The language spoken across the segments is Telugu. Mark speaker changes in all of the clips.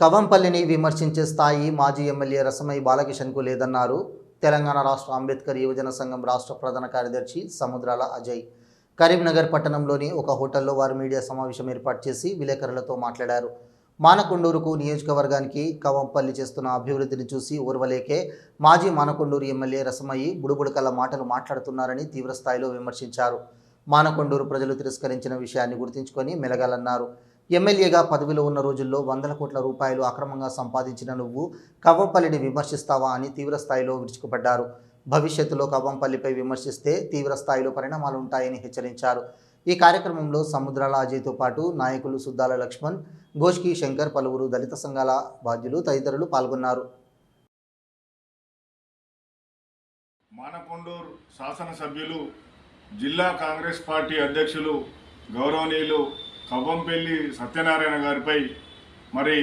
Speaker 1: కవంపల్లిని విమర్శించే స్థాయి మాజీ ఎమ్మెల్యే రసమయ్య బాలకిషన్కు లేదన్నారు. తెలంగాణ రాష్ట్ర అంబేద్కర్ యువజన సంఘం రాష్ట్ర ప్రధాన కార్యదర్శి సముద్రాల అజయ్. కరీంనగర్ పట్టణంలోని ఒక హోటల్లో వారు మీడియా సమావేశం ఏర్పాటు చేసి విలేకరులతో మాట్లాడారు. మానకొండూరుకు నియోజకవర్గానికి కవంపల్లి చేస్తున్న అభివృద్ధిని చూసి ఓర్వలేకే మాజీ మానకొండూరు ఎమ్మెల్యే రసమయ్యి బుడుబుడుకల మాటలు మాట్లాడుతున్నారని తీవ్రస్థాయిలో విమర్శించారు. మానకొండూరు ప్రజలు తిరస్కరించిన విషయాన్ని గుర్తుంచుకొని మెలగాలన్నారు. ఎమ్మెల్యేగా పదవిలో ఉన్న రోజుల్లో వందల కోట్ల రూపాయలు అక్రమంగా సంపాదించిన నువ్వు కవ్వంపల్లిని విమర్శిస్తావా అని తీవ్ర స్థాయిలో విరుచుకుపడ్డారు. భవిష్యత్తులో కవ్వంపల్లిపై విమర్శిస్తే తీవ్ర స్థాయిలో పరిణామాలు ఉంటాయని హెచ్చరించారు. ఈ కార్యక్రమంలో సముద్రాల అజయ్తో పాటు నాయకులు సుద్దాల లక్ష్మణ్ గోష్కి శంకర్ పలువురు దళిత సంఘాల బాధ్యులు తదితరులు పాల్గొన్నారు.
Speaker 2: మానకొండూరు శాసనసభ్యులు జిల్లా కాంగ్రెస్ పార్టీ అధ్యక్షులు గౌరవనీయులు కవ్వంపల్లి సత్యనారాయణ గారిపై మరి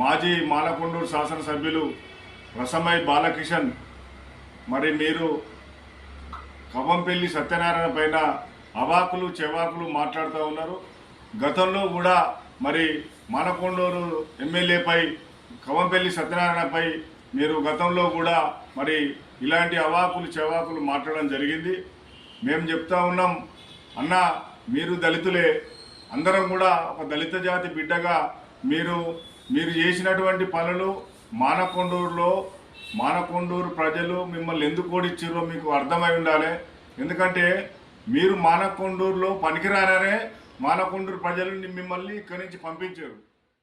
Speaker 2: మాజీ మానకొండూరు శాసనసభ్యులు రసమై బాలకిషన్ మరి మీరు కవ్వంపల్లి సత్యనారాయణ పైన అవాకులు చెవాకులు మాట్లాడుతూ ఉన్నారు. గతంలో కూడా మరి మానకొండూరు ఎమ్మెల్యేపై కవంపల్లి సత్యనారాయణపై మీరు గతంలో కూడా మరి ఇలాంటి అవాకులు చెవాకులు మాట్లాడడం జరిగింది. మేము చెప్తా ఉన్నాం అన్న మీరు దళితులే అందరం కూడా ఒక దళిత జాతి బిడ్డగా మీరు మీరు చేసినటువంటి పనులు మానకొండూరులో మానకొండూరు ప్రజలు మిమ్మల్ని ఎందుకు ఓడిచ్చారో మీకు అర్థమై ఉండాలి. ఎందుకంటే మీరు మానకొండూరులో పనికిరారనే మానకొండూరు ప్రజలు మిమ్మల్ని ఇక్కడి నుంచి పంపించారు.